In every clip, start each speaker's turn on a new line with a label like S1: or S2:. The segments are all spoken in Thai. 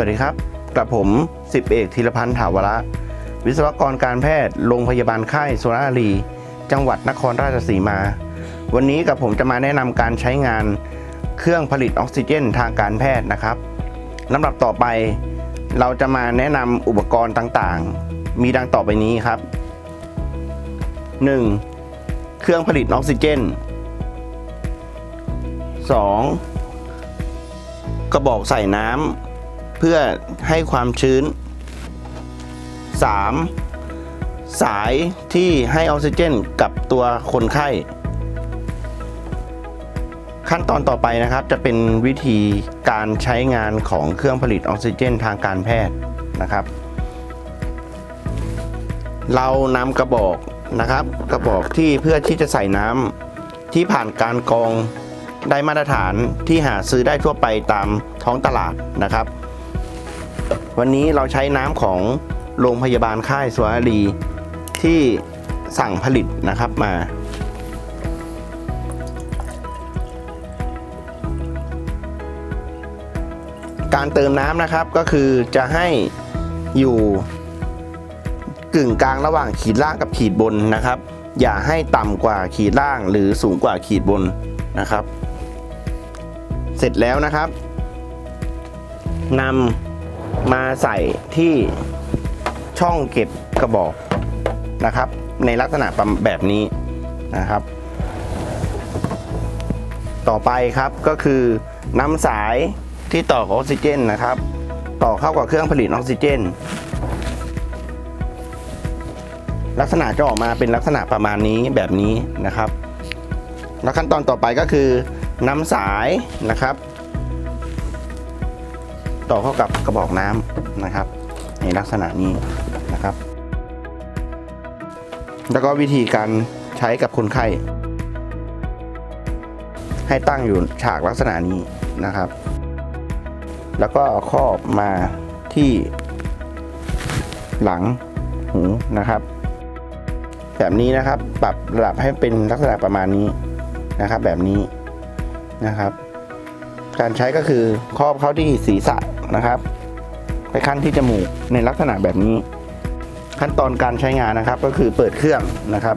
S1: วัสดีครับกระผมสิบเอกธีรพันธ์ถาวระ วิศวกรการแพทย์โรงพยาบาลค่ายสุรารี จังหวัดนครราชสีมา วันนี้กับผมจะมาแนะนำการใช้งานเครื่องผลิตออกซิเจนทางการแพทย์นะครับลำดับต่อไป เราจะมาแนะนำอุปกรณ์ต่างๆ มีดังต่อไปนี้ครับ 1. เครื่องผลิตออกซิเจน 2. กระบอกใส่น้ำ เพื่อให้ความชื้น 3. สายที่ให้ออกซิเจนกับตัวคนไข้ ขั้นตอนต่อไปนะครับจะเป็นวิธีการใช้งานของเครื่องผลิตออกซิเจนทางการแพทย์นะครับ เรานำกระบอกนะครับ กระบอกที่เพื่อที่จะใส่น้ำที่ผ่านการกรองได้มาตรฐานที่หาซื้อได้ทั่วไปตามท้องตลาดนะครับ วันนี้เราใช้น้ำของโรงพยาบาลค่ายสวารีที่สั่งผลิตนะครับมา การเติมน้ำนะครับก็คือจะให้อยู่กึ่งกลางระหว่างขีดล่างกับขีดบนนะครับ อย่าให้ต่ำกว่าขีดล่างหรือสูงกว่าขีดบนนะครับ เสร็จแล้วนะครับนำ มาใส่ที่ช่องเก็บกระบอกนะครับ ในลักษณะแบบนี้นะครับ ต่อไปครับก็คือนำสายที่ต่อกับออกซิเจนนะครับ ต่อเข้ากับเครื่องผลิตออกซิเจน ลักษณะจะออกมาเป็นลักษณะประมาณนี้แบบนี้นะครับ แล้วขั้นตอนต่อไปก็คือนำสายนะครับ ต่อเข้ากับกระบอกน้ำนะครับ ในลักษณะนี้นะครับ แล้วก็วิธีการใช้กับคนไข้ให้ตั้งอยู่ฉากลักษณะนี้นะครับ แล้วก็ครอบมาที่หลังหูนะครับ แบบนี้นะครับปรับระดับให้เป็นลักษณะประมาณนี้นะครับ แบบนี้นะครับ การใช้ก็คือครอบเข้าที่ศีรษะ นะครับ ไปขั้นที่จมูกในลักษณะแบบนี้ ขั้นตอนการใช้งานนะครับก็คือเปิดเครื่องนะครับ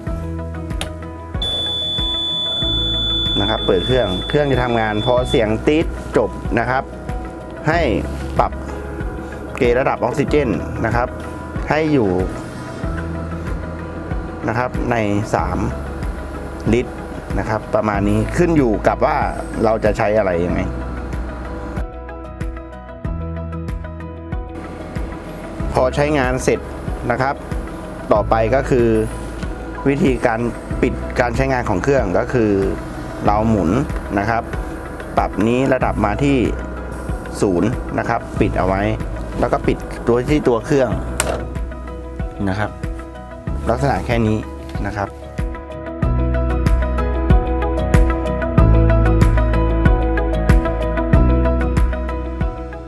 S1: นะครับ เปิดเครื่องเครื่องจะทำงานพอเสียงตีดจบนะครับ ให้ปรับเกณฑ์ระดับออกซิเจนนะครับ ให้อยู่นะครับใน 3 ลิตรนะครับ ประมาณนี้ขึ้นอยู่กับว่าเราจะใช้อะไรยังไง พอใช้งานเสร็จนะครับ ต่อไปก็คือวิธีการปิดการใช้งานของเครื่องก็คือเราหมุนนะครับ ปรับนี้ระดับมาที่ศูนย์นะครับ ปิดเอาไว้ แล้วก็ปิดตัวที่ตัวเครื่องนะครับ ลักษณะแค่นี้นะครับ